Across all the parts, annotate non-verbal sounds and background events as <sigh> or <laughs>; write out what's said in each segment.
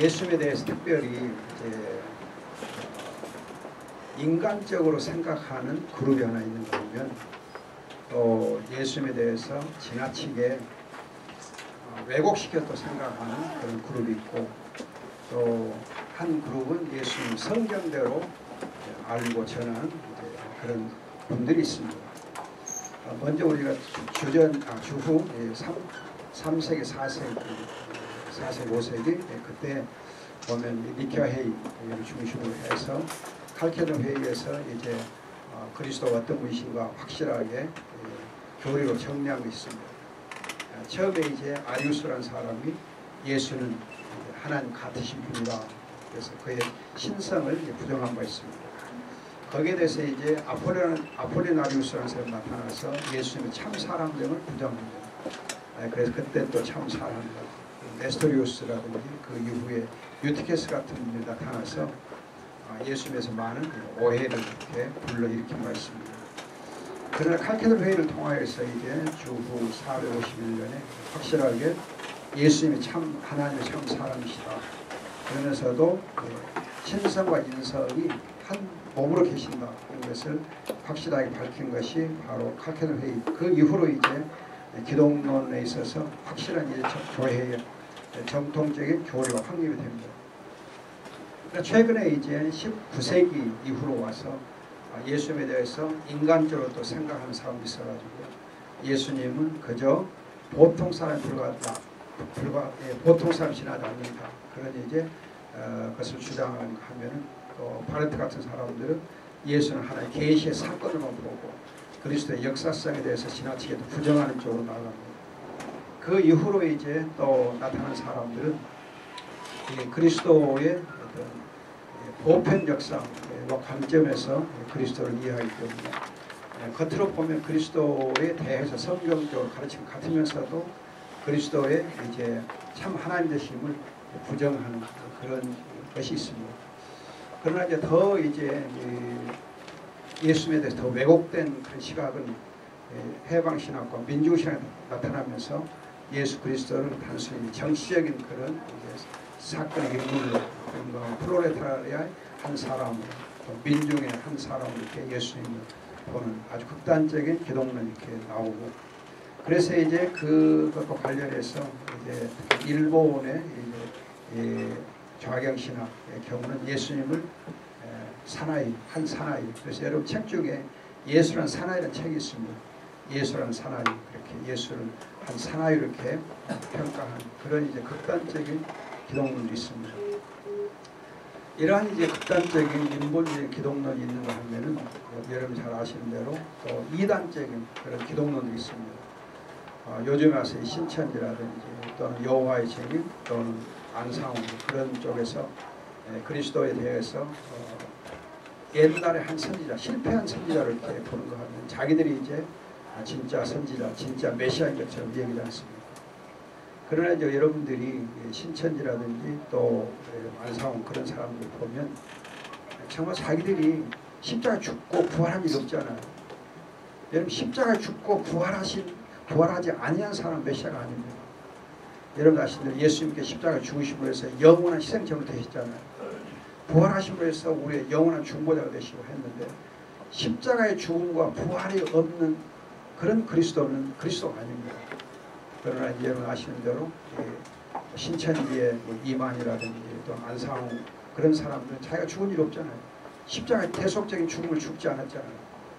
예수에 대해서 특별히 이제 인간적으로 생각하는 그룹이 하나 있는 거면 또 예수에 대해서 지나치게 어, 왜곡시켜 또 생각하는 그런 그룹이 있고 또 한 그룹은 예수님 성경대로 알고 전하는 그런 분들이 있습니다. 어, 먼저 우리가 주전 아, 주후 3, 3세기 4세기 4세기 5세기 그때 보면 니케아 회의를 중심으로 해서 칼케돈 회의에서 이제 어, 그리스도가 어떤 분이신가 확실하게 예, 교리로 정리한 게 있습니다. 아, 처음에 이제 아리우스라는 사람이 예수는 하나님 같으신 분이다. 그래서 그의 신성을 부정한 바 있습니다. 거기에 대해서 이제 아폴리나, 아폴리나리우스라는 사람이 나타나서 예수님의 참 사람됨을 부정합니다. 아, 그래서 그때 또 참 사람, 네스토리우스라든지 그 이후에 유티케스 같은 분이 나타나서 아, 예수님에서 많은 오해를 이렇게 불러일으킨 바 있습니다. 그러나 칼케돌 회의를 통하여서 이제 주후 451년에 확실하게 예수님이 참 하나님의 참 사람이시다. 그러면서도 신성과 인성이 한 몸으로 계신다 그런 것을 확실하게 밝힌 것이 바로 칼케돈 회의 그 이후로 이제 기독론에 있어서 확실한 이제 교회의 정통적인 교리가 확립이 됩니다. 그러니까 최근에 이제 19세기 이후로 와서 예수님에 대해서 인간적으로 또 생각하는 사람이 있어가지고 예수님은 그저 보통 사람에 불과하다. 불과 예, 보통 사람 지나지 않는다. 그런 이제 어, 것을 주장하면은 또 바레트 같은 사람들은 예수는 하나의 계시의 사건으로만 보고 그리스도의 역사성에 대해서 지나치게 부정하는 쪽으로 나갑니다. 그 이후로 이제 또 나타난 사람들은 그리스도의 보편 역사와 관점에서 그리스도를 이해하기 때문에 겉으로 보면 그리스도에 대해서 성경적으로 가르침 같으면서도 그리스도의 이제 참 하나님 되심을 부정하는 그런 것이 있습니다. 그러나 이제 더 이제 예수님에 대해서 더 왜곡된 그런 시각은 해방신학과 민주신학이 나타나면서 예수 그리스도를 단순히 정치적인 그런 사건의 인물로 프로레타리아의 한 사람, 민중의 한 사람으로 이렇게 예수님을 보는 아주 극단적인 기독론이 이렇게 나오고 그래서 이제 그것과 관련해서 이제 일본의 이제 좌경 신학의 경우는 예수님을 사나이, 한 사나이. 그래서 여러분 책 중에 예수란 사나이라는 책이 있습니다. 예수란 사나이. 이렇게 예수를 한 사나이 이렇게 평가한 그런 이제 극단적인 기독론도 있습니다. 이러한 이제 극단적인 인본주의 기독론이 있는가 하면은 여러분 잘 아시는 대로 또 이단적인 그런 기독론도 있습니다. 어, 요즘에 와서 신천지라든지 또는 여호와의 증인 또는 안상훈 그런 쪽에서 예, 그리스도에 대해서 어, 옛날에 한 선지자 실패한 선지자를 이렇게 보는 거 하면 자기들이 이제 아, 진짜 선지자 진짜 메시아인 것처럼 얘기하지 않습니까 그러나 이제 여러분들이 신천지라든지 또 예, 안상훈 그런 사람들 보면 정말 자기들이 십자가 죽고 부활한 일 없잖아요. 여러분 십자가 죽고 부활하신 부활하지 아니한 사람 메시아가 아닙니다. 여러분 아시는 예수님께 십자가 죽으심으로 해서 영원한 희생제물 되셨잖아요. 부활하심으로 해서 우리의 영원한 중보자가 되시고 했는데 십자가의 죽음과 부활이 없는 그런 그리스도는 그리스도가 아닙니다. 그러나 여러분 아시는 대로 신천지의 뭐 이만이라든지 또 안상우 그런 사람들은 자기가 죽은 일 없잖아요. 십자가의 대속적인 죽음을 죽지 않았잖아요.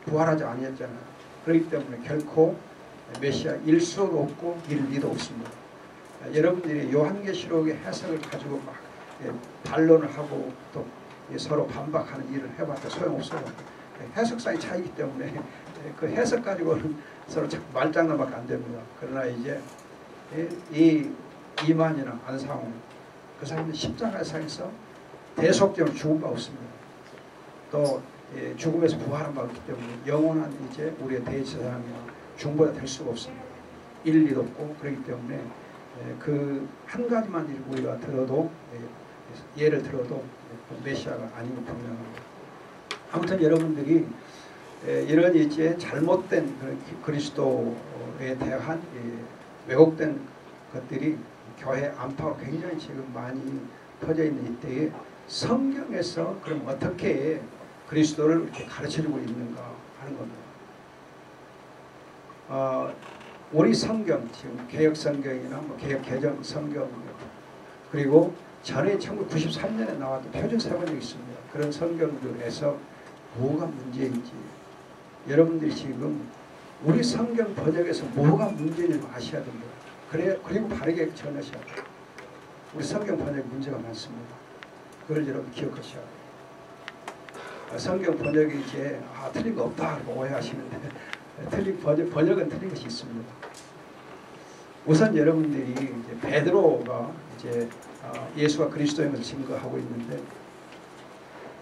부활하지 아니었잖아요. 그렇기 때문에 결코 메시아 일수도 없고 일리도 없습니다. 여러분들이 요한계시록의 해석을 가지고 막 예, 반론을 하고 또 서로 반박하는 일을 해봤자 소용없어요. 해석상의 차이기 때문에 예, 그 해석 가지고는 <laughs> 서로 말장난밖에 안 됩니다. 그러나 이제 이 이만이나 안상훈 그 사람은 십자가상에서 대속적으로 죽은 바 없습니다. 또 예, 죽음에서 부활한 바 없기 때문에 영원한 이제 우리의 대제사장이나 중보자 될 수가 없습니다. 일리도 없고 그렇기 때문에 예, 그한 가지만 우리가 들어도 예, 예를 들어도 메시아가 아닌 것 분명합니다. 아무튼 여러분들이 예, 이런 이제 잘못된 그리스도에 대한 왜곡된 것들이 교회 안팎 굉장히 지금 많이 퍼져 있는 이때에 성경에서 그럼 어떻게 그리스도를 이렇게 가르쳐주고 있는가 하는 겁니다. 어, 우리 성경 지금 개혁 성경이나 뭐 개혁 개정 성경 그리고 전에 1993년에 나왔던 표준 세번역 있습니다. 그런 성경들에서 뭐가 문제인지 여러분들이 지금 우리 성경 번역에서 뭐가 문제인지 아셔야 됩니다. 그래 그리고 바르게 전하셔야 돼요. 우리 성경 번역 문제가 많습니다. 그걸 여러분 기억하셔야 돼요. 아, 성경 번역이 이제 아, 틀린 거 없다 오해하시는데 <laughs> 틀린 번역, 번역은 틀린 것이 있습니다. 우선 여러분들이 이제 베드로가 이제 어, 예수가 그리스도인 것을 증거하고 있는데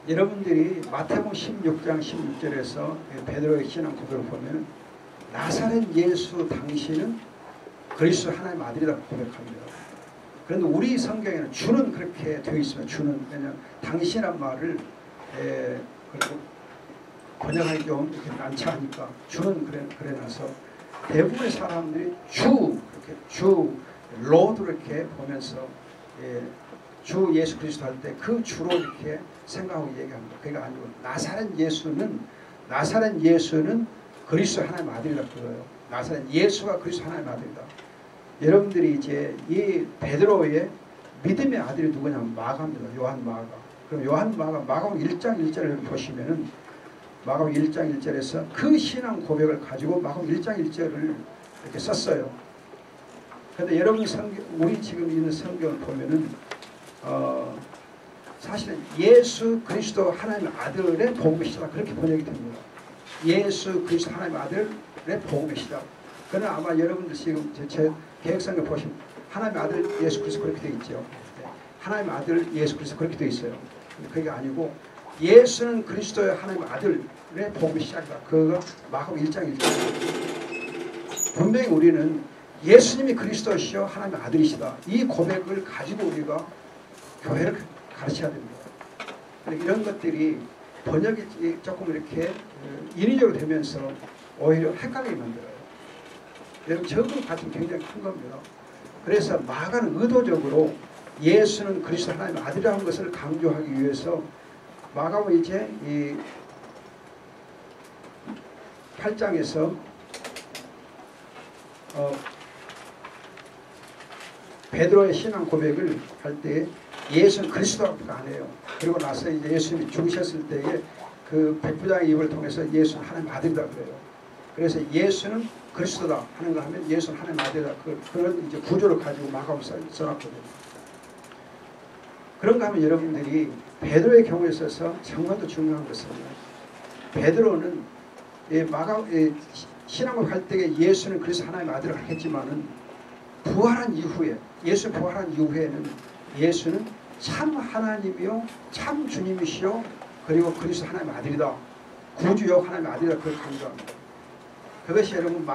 여러분들이 마태복음 16장 16절에서 베드로의 신앙 고백을 보면 나사렛 예수 당신은 그리스도 하나님의 아들이라고 고백합니다. 그런데 우리 성경에는 주는 그렇게 되어 있으면 주는 왜냐 당신이란 말을 에, 그리고 번역하기 좀 난처하니까 주는 그래 그래놔서 대부분의 사람들이 주 이렇게 주 로드 이렇게 보면서 예, 주 예수 그리스도 할 때 그 주로 이렇게 생각하고 얘기합니다. 그게 아니고 나사렛 예수는 나사렛 예수는 그리스도 하나님의 아들이라 그래요. 나사렛 예수가 그리스도 하나님의 아들이다. 여러분들이 이제 이 베드로의 믿음의 아들이 누구냐면 마가입니다. 요한 마가. 그럼 요한 마가 마가복 1장 1절을 보시면은 마가복 1장 1절에서 그 신앙 고백을 가지고 마가복 1장 1절을 이렇게 썼어요. 근데 여러분 성경, 우리 지금 있는 성경을 보면은 어, 사실은 예수 그리스도 하나님의 아들의 복음이시다 그렇게 번역이 됩니다. 예수 그리스도 하나님의 아들의 복음이시다. 그러나 아마 여러분들 지금 제, 제 계획성을 보시면 하나님의 아들 예수 그리스도 그렇게 되어 있죠. 네. 하나님의 아들 예수 그리스도 그렇게 되어 있어요. 그게 아니고 예수는 그리스도의 하나님의 아들의 복음이 시작이다. 그거 마가복 1장 1절. 분명히 우리는 예수님이 그리스도시요 하나님의 아들이시다. 이 고백을 가지고 우리가 교회를 가르쳐야 됩니다. 이런 것들이 번역이 조금 이렇게 인위적으로 되면서 오히려 헷갈리게 만들어요. 여러분 적응 같은 굉장히 큰 겁니다. 그래서 마가는 의도적으로 예수는 그리스도 하나님의 아들이라는 것을 강조하기 위해서 마가복 이제 이 8장에서 어, 베드로의 신앙 고백을 할때 예수는 그리스도라고 안 해요. 그리고 나서 이제 예수님이 죽으셨을 때에 그 백부장의 입을 통해서 예수는 하나님 아들이다 그래요. 그래서 예수는 그리스도다 하는 거 하면 예수는 하나님 아들이다. 그, 그런 이제 구조를 가지고 마가복 써놨거든요. 그런가 하면 여러분들이 베드로의 경우에 있어서 정말 더 중요한 것은 베드로는 마가 신앙을 할 때에 예수는 그래서 하나님의 아들을 하겠지만은 부활한 이후에 예수 부활한 이후에는 예수는 참 하나님이요 참 주님이시요 그리고 그리스도 하나님의 아들이다 구주요 하나님의 아들이다 그걸 강조합니다. 그것이 여러분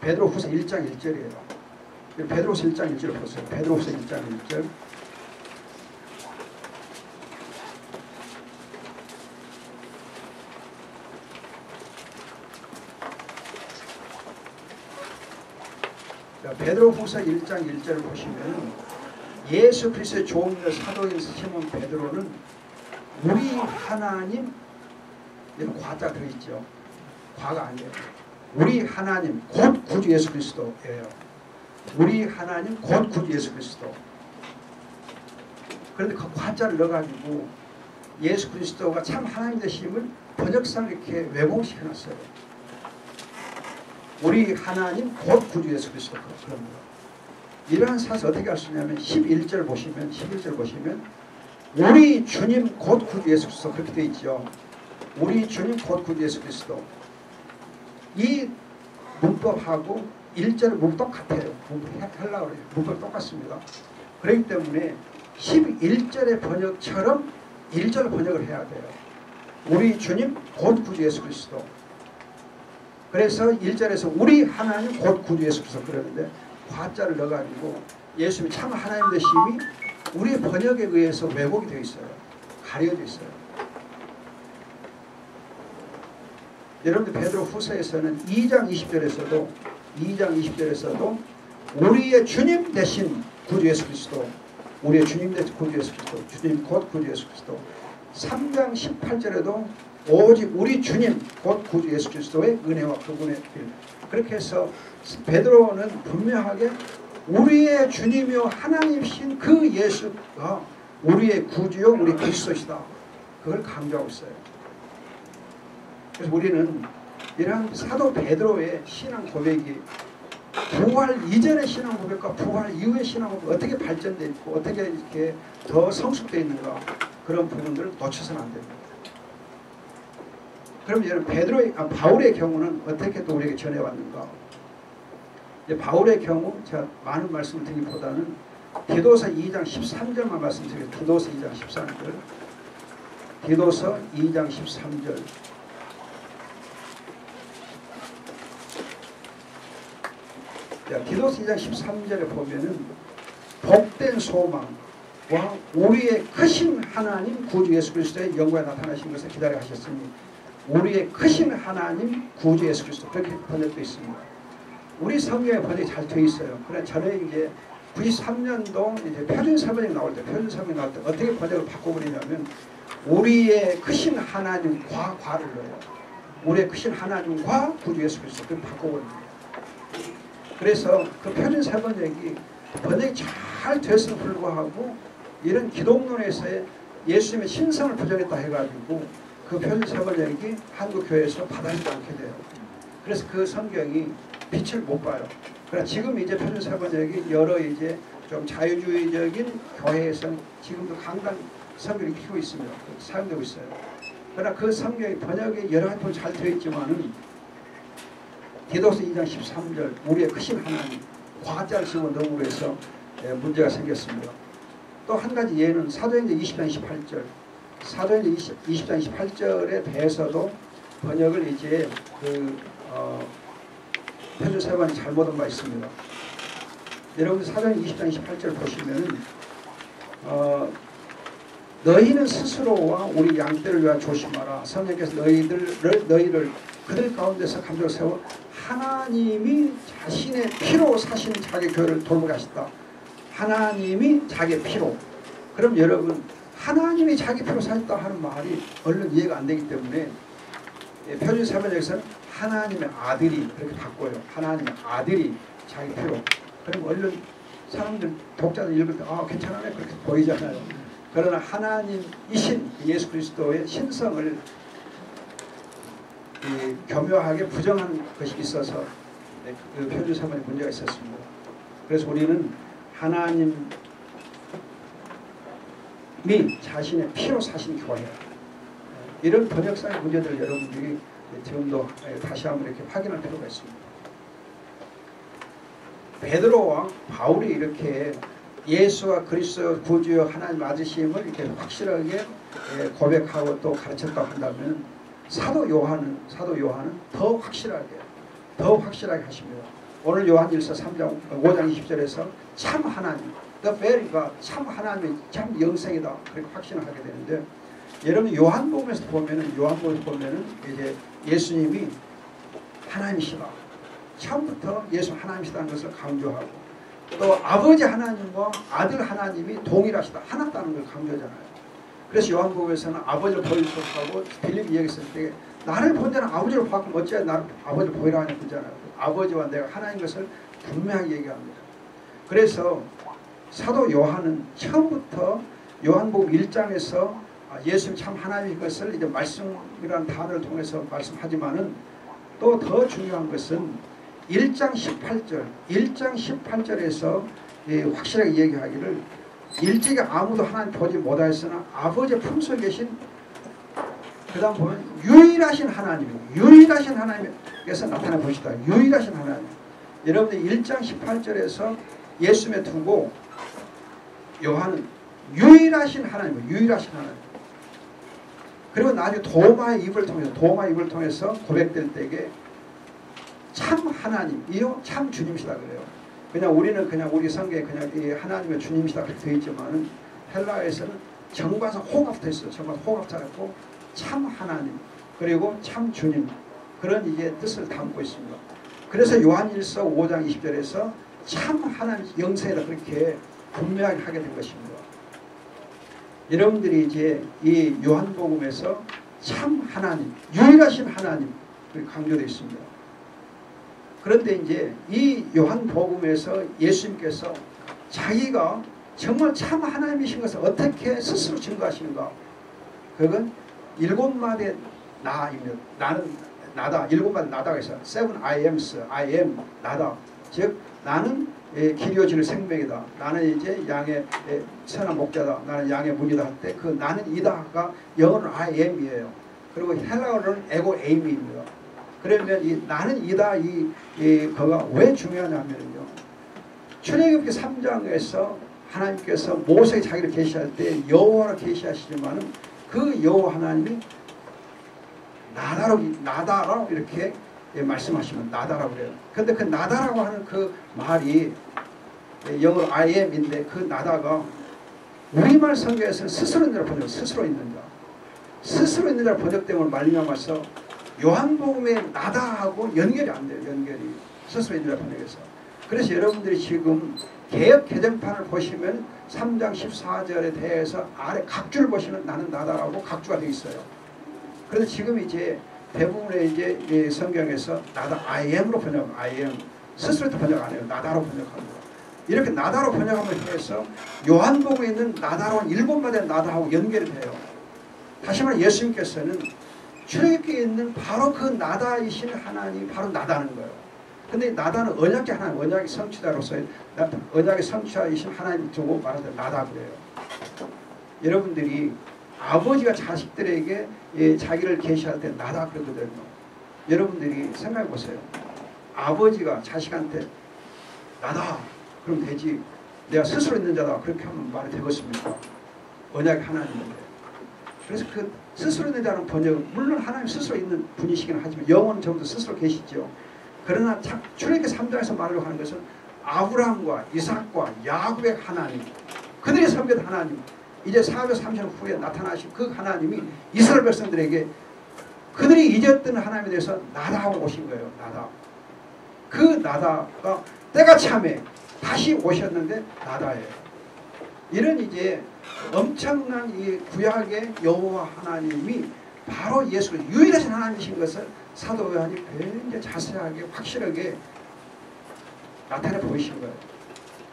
베드로후서 1장 1절이에요. 베드로후서 1장 1절을 보세요. 베드로후서 1장 1절 베드로후서 1장 1절을 보시면 예수 그리스도의 종이요 사도인 시몬 베드로는 우리 하나님 이런 과자 들어있죠. 과가 아니에요. 우리 하나님 곧 구주 예수 그리스도예요. 우리 하나님 곧 구주 예수 그리스도. 그런데 그 과자를 넣어가지고 예수 그리스도가 참 하나님 되심을 번역상 이렇게 왜곡시켜놨어요. 우리 하나님 곧 구주 예수 그리스도 그런 거. 이러한 사실 어떻게 할수 있냐면 11절 보시면 11절 보시면 우리 주님 곧 구주 예수 그리스도 그렇게 되어 있죠. 우리 주님 곧 구주 예수 그리스도 이 문법하고 1절 문법 똑같아요. 문법 헬라어로 문법 똑같습니다. 그렇기 때문에 11절의 번역처럼 1절 번역을 해야 돼요. 우리 주님 곧 구주 예수 그리스도 그래서 1절에서 우리 하나님 곧 구주 예수 그리스도 그러는데 과자를 넣어가지고 예수님이 참 하나님 되심이 우리 번역에 의해서 왜곡이 되어 있어요. 가려져 있어요. 여러분들 베드로 후서에서는 2장 20절에서도 2장 20절에서도 우리의 주님 대신 구주 예수 그리스도 우리의 주님 대 구주 예수 그리스도 주님 곧 구주 예수 그리스도 3장 18절에도 오직 우리 주님 곧 구주 예수 그리스도의 은혜와 그분의 길 그렇게 해서 베드로는 분명하게 우리의 주님이요 하나님이신 그 예수가 우리의 구주요 우리 그리스도시다 그걸 강조하고 있어요 그래서 우리는 이러한 사도 베드로의 신앙 고백이 부활 이전의 신앙 고백과 부활 이후의 신앙 고백 어떻게 발전되어 있고 어떻게 이렇게 더 성숙되어 있는가 그런 부분들을 놓쳐서는 안 됩니다. 그럼 여러분 베드로의 아, 바울의 경우는 어떻게 또 우리에게 전해왔는가? 바울의 경우 제가 많은 말씀을 드리기보다는 디도서 2장 13절만 말씀드려요. 디도서 2장 13절. 디도서 2장 13절. 자, 디도서 2장 13절에 보면은 복된 소망과 우리의 크신 하나님 구주 예수 그리스도의 영광에 나타나신 것을 기다려 하셨으니 우리의 크신 하나님 구주 예수 그리스도 그렇게 번역되어 있습니다. 우리 성경에 번역이 잘 되어 있어요. 그러나 저는 이제 93년도 이제 표준 설명이 나올 때 표준 설명이 나올 때 어떻게 번역을 바꿔버리냐면 우리의 크신 하나님과 과를 넣어요. 우리의 크신 하나님과 구주 예수 그리스도 그렇게 바꿔버립니다. 그래서 그 표준 세번역이 번역이 잘 됐음에 불구하고 이런 기독론에서의 예수님의 신성을 부정했다 해가지고 그 표준 세번역이 한국 교회에서 받아들이지 않게 돼요. 그래서 그 성경이 빛을 못 봐요. 그러나 지금 이제 표준 세번역이 여러 이제 좀 자유주의적인 교회에서 지금도 강단 성경을 키고 있습니다. 사용되고 있어요. 그러나 그 성경이 번역이 여러 가지 잘 되어 있지만은 디도서 2장 13절 우리의 크신 하나님 과자를 쓰고 넣음으로 해서 예, 문제가 생겼습니다. 또 한 가지 예는 사도행전 20장 28절 사도행전 20, 20장 28절에 대해서도 번역을 이제 그 어, 표준사관이 잘못한 바 있습니다. 여러분 사도행전 20장 28절 보시면 어, 너희는 스스로와 우리 양떼를 위하여 조심하라. 성령께서 너희들을 너희를 그들 가운데서 감독을 세워 하나님이 자신의 피로 사신 자기 교회를 돌보게 하셨다. 하나님이 자기 피로. 그럼 여러분 하나님이 자기 피로 사셨다 하는 말이 얼른 이해가 안 되기 때문에 예, 표준 사번역에서는 하나님의 아들이 그렇게 바꿔요. 하나님의 아들이 자기 피로. 그럼 얼른 사람들 독자들 읽을 때 아 괜찮아요 그렇게 보이잖아요. 그러나 하나님이신 예수 그리스도의 신성을 교묘하게 부정한 것이 있어서 네, 그 표준 사본에 문제가 있었습니다. 그래서 우리는 하나님 이 자신의 피로 사신 교회 이런 번역상의 문제들 여러분들이 지금도 다시 한번 이렇게 확인할 필요가 있습니다. 베드로와 바울이 이렇게 예수와 그리스도 구주여 하나님 아드심을 이렇게 확실하게 고백하고 또 가르쳤다고 한다면 사도 요한은 사도 요한은 더 확실하게 더 확실하게 하십니다. 오늘 요한일서 3장 5장 20절에서 참 하나님 The very God 참 하나님의 참 영생이다 그렇게 확신을 하게 되는데 여러분 요한복음에서 보면은 요한복음에서 보면은 이제 예수님이 하나님이시다 처음부터 예수 하나님이시다는 것을 강조하고 또 아버지 하나님과 아들 하나님이 동일하시다 하나다는 걸 강조하잖아요. 그래서 요한복음에서는 아버지를 보여주셨다고 빌립이 얘기했을 때 나를 본 자는 아버지를 봤고 어찌 나를 아버지를 보이라 하냐 그잖아요. 아버지와 내가 하나인 것을 분명하게 얘기합니다. 그래서 사도 요한은 처음부터 요한복음 1장에서 예수님 참 하나님인 것을 이제 말씀이라는 단어를 통해서 말씀하지만은 또 더 중요한 것은 1장 18절, 1장 18절에서 확실하게 얘기하기를 일찍이 아무도 하나님 보지 못하였으나 아버지의 품속에 계신 그 다음 보면 유일하신 하나님 유일하신 하나님께서 나타나 보시다. 유일하신 하나님. 여러분들 1장 18절에서 예수님에 두고 요한은 유일하신 하나님 유일하신 하나님. 그리고 나중에 도마의 입을 통해서 도마의 입을 통해서 고백될 때에 참 하나님이요? 참 주님이시다 그래요. 그냥 우리는 그냥 우리 성경에 그냥 이 하나님의 주님이시다 그렇게 되어 있지만은 헬라에서는 정관사 호갑 됐어요. 정관사 호갑 자였고 참 하나님 그리고 참 주님. 그런 이제 뜻을 담고 있습니다. 그래서 요한일서 5장 20절에서 참 하나님 영생이라 그렇게 분명하게 하게 된 것입니다. 여러분들이 이제 이 요한복음에서 참 하나님, 유일하신 하나님 강조되어 있습니다. 그런데 이제 이 요한복음에서 예수님께서 자기가 정말 참 하나님이신 것을 어떻게 스스로 증거하시는가? 그건 일곱 마디 나입니다. 나는 나다. 일곱 마디 나다가 있어. seven I am's, I am 나다. 즉 나는 예, 길이어지는 생명이다. 나는 이제 양의 예, 선한 목자다. 나는 양의 문이다 할 때 그 나는 이다가 영어는 I am이에요. 그리고 헬라어는 에고 에임입니다. 그러면 이 나는 이다 이, 이 거가 왜 중요하냐면요. 출애굽기 3장에서 하나님께서 모세에 자기를 계시할 때 여호와로 계시하시지만은 그 여호와 하나님이 나다로 나다라고 이렇게 예, 말씀하시면 나다라고 그래요. 근데 그 나다라고 하는 그 말이 예, 영어 I am인데 그 나다가 우리말 성경에서는 스스로 있는 자 번역, 스스로 있는 자. 스스로 있는 자 번역됨을 말미암아서 요한복음의 나다하고 연결이 안 돼요. 연결이. 스스로 있는 자 번역에서. 그래서 여러분들이 지금 개혁 개정판을 보시면 3장 14절에 대해서 아래 각주를 보시면 나는 나다라고 각주가 되어 있어요. 그래서 지금 이제 대부분의 이제 성경에서 나다 I am으로 번역, I am 스스로 번역 안 해요. 나다로 번역합니다. 이렇게 나다로 번역함을 해서 요한복음에 있는 나다로는 일본마다 나다하고 연결이 돼요. 다시 말해 예수님께서는 출애굽기에 있는 바로 그 나다이신 하나님이 바로 나다는 거예요. 근데 나다는 언약의 하나님, 언약의 성취자로서의 언약의 성취자이신 하나님 두고 말하자 나다 그래요. 여러분들이 아버지가 자식들에게 예, 자기를 계시할 때 나다 그러거든요. 여러분들이 생각해 보세요. 아버지가 자식한테 나다 그럼 되지. 내가 스스로 있는 자다 그렇게 하면 말이 되겠습니까? 언약이 하나님인데. 그래서 그 스스로 있는 자는 번역 물론 하나님 스스로 있는 분이시긴 하지만 영혼은 전부 스스로 계시죠. 그러나 출애굽기 3장에서 말하려고 하는 것은 아브라함과 이삭과 야곱의 하나님 그들이 섬겼던 하나님 이제 430년 후에 나타나신 그 하나님이 이스라엘 백성들에게 그들이 잊었던 하나님에 대해서 나다하고 오신 거예요. 나다. 그 나다가 때가 참에 다시 오셨는데 나다예요. 이런 이제 엄청난 이 구약의 여호와 하나님이 바로 예수 유일하신 하나님이신 것을 사도 요한이 굉장히 자세하게 확실하게 나타내 보이신 거예요.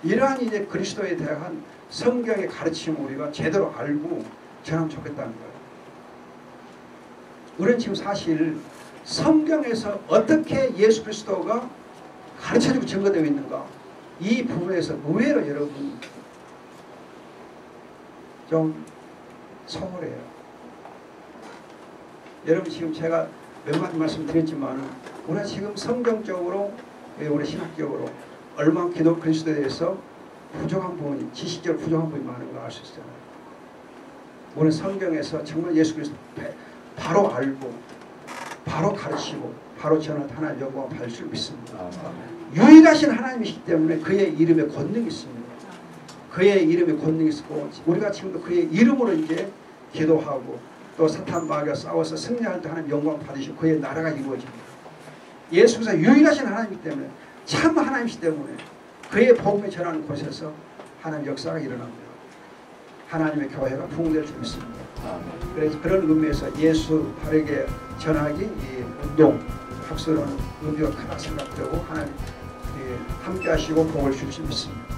이러한 이제 그리스도에 대한 성경의 가르침을 우리가 제대로 알고 전하면 좋겠다는 거예요. 우리는 지금 사실 성경에서 어떻게 예수 그리스도가 가르쳐주고 증거되어 있는가 이 부분에서 의외로 여러분 좀 소홀해요. 여러분 지금 제가 몇 마디 말씀드렸지만 우리가 지금 성경적으로 우리 신학적으로 얼마나 기독 그리스도에 대해서 부족한 부분이 지식적으로 부족한 부분이 많은 걸 알 수 있잖아요. 우리는 성경에서 정말 예수 그리스도 바로 알고 바로 가르치고 바로 전한 하나님 영광을 받을 줄 믿습니다. 유일하신 하나님이시기 때문에 그의 이름에 권능이 있습니다. 그의 이름에 권능이 있고 우리가 지금도 그의 이름으로 이제 기도하고 또 사탄 마귀와 싸워서 승리할 때 하나님 영광 받으시고 그의 나라가 이루어집니다. 예수께서 유일하신 하나님이기 때문에 참 하나님이시기 때문에 그의 복음을 전하는 곳에서 하나님 역사가 일어납니다. 하나님의 교회가 부흥될 줄 믿습니다. 그래서 그런 의미에서 예수 바르게 전하기 이 운동 학술은 의미가 크다 생각되고 하나님 함께 하시고 복을 주실 수 믿습니다.